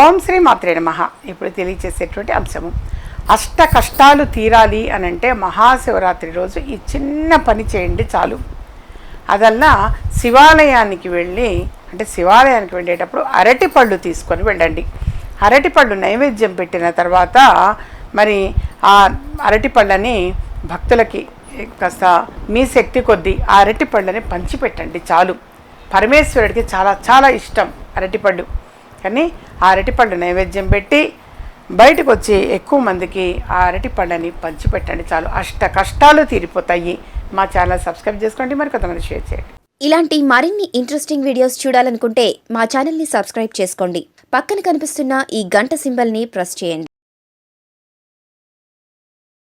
ఓం శ్రీ మాత్రే నమ. ఇప్పుడు తెలియచేసేటువంటి అంశము. అష్ట కష్టాలు తీరాలి అని అంటే మహాశివరాత్రి రోజు ఈ చిన్న పని చేయండి చాలు. అదల్లా శివాలయానికి వెళ్ళి అంటే శివాలయానికి వెళ్ళేటప్పుడు అరటిపళ్ళు తీసుకొని వెళ్ళండి. అరటిపళ్ళు నైవేద్యం పెట్టిన తర్వాత మరి ఆ అరటిపళ్ళని భక్తులకి కాస్త మీ శక్తి కొద్దీ ఆ అరటిపళ్ళని పంచిపెట్టండి చాలు. పరమేశ్వరుడికి చాలా చాలా ఇష్టం అరటిపళ్ళు కానీ ఆ నైవేద్యం పెట్టి బయటకు వచ్చి ఎక్కువ మందికి ఆ అరటిపండుని పంచిపెట్టండి చాలు. అష్ట కష్టాలు తీరిపోతాయి. మా ఛానల్ సబ్స్క్రైబ్ చేసుకోండి. మరి కొంతమంది షేర్ చేయండి. ఇలాంటి మరిన్ని ఇంట్రెస్టింగ్ వీడియోస్ చూడాలనుకుంటే మా ఛానల్ని సబ్స్క్రైబ్ చేసుకోండి. పక్కన కనిపిస్తున్న ఈ గంట సింబల్ని ప్రెస్ చేయండి.